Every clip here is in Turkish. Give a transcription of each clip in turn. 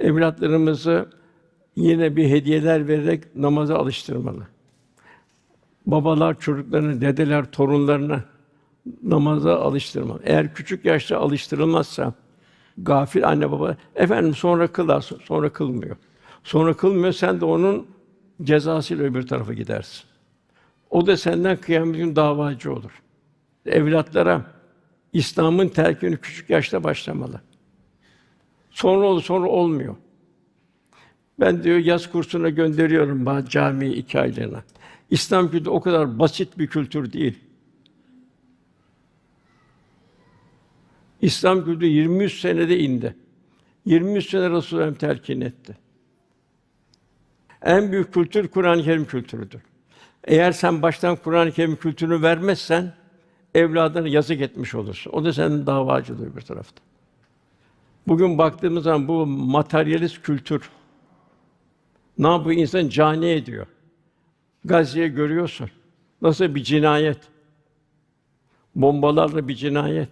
Evlatlarımızı yine bir hediyeler vererek namaza alıştırmalı. Babalar çocuklarını, dedeler torunlarını namaza alıştırmalı. Eğer küçük yaşta alıştırılmazsa gafil anne baba efendim sonra kılar sonra kılmıyor. Sonra kılmıyor sen de onun cezasıyla öbür tarafa gidersin. O da senden kıyamet günü davacı olur. Evlatlara İslam'ın telkini küçük yaşta başlamalı. Sonra olur, sonra olmuyor. Ben diyor yaz kursuna gönderiyorum bazı camiye iki aylığına. İslam kültürü o kadar basit bir kültür değil. İslam kültürü 23 senede indi. 23 sene Resulullah telkin etti. En büyük kültür Kur'an-ı Kerim kültürüdür. Eğer sen baştan Kur'an-ı Kerim kültürünü vermezsen evladına yazık etmiş olursun. O da senin davacıdır bir tarafta. Bugün baktığımız zaman bu materyalist kültür ne yapıyor? İnsan cani ediyor. Gazze'yi görüyorsun. Nasıl bir cinayet? Bombalarla bir cinayet.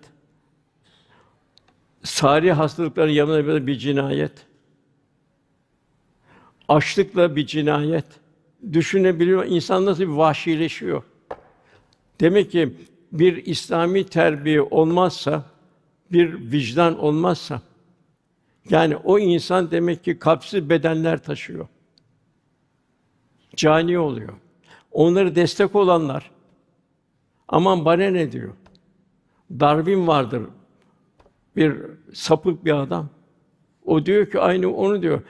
Sari hastalıkların yanına bir bir cinayet. Açlıkla bir cinayet. Düşünebiliyor insan nasıl bir vahşileşiyor. Demek ki bir İslami terbiye olmazsa, bir vicdan olmazsa, yani o insan demek ki kalpsiz bedenler taşıyor. Cani oluyor. Onları destek olanlar, aman bana ne diyor? Darwin vardır, bir sapık bir adam. O diyor ki aynı onu diyor.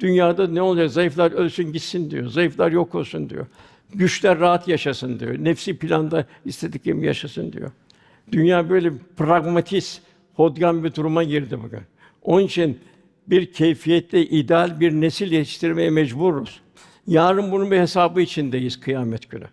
Dünyada ne olacak? Zayıflar ölsün gitsin diyor. Zayıflar yok olsun diyor. Güçler rahat yaşasın diyor. Nefsi planda istediklerimi yaşasın diyor. Dünya böyle pragmatist, hodgan bir duruma girdi bugün. Onun için bir keyfiyette ideal bir nesil yetiştirmeye mecburuz. Yarın bunun bir hesabı içindeyiz kıyamet günü.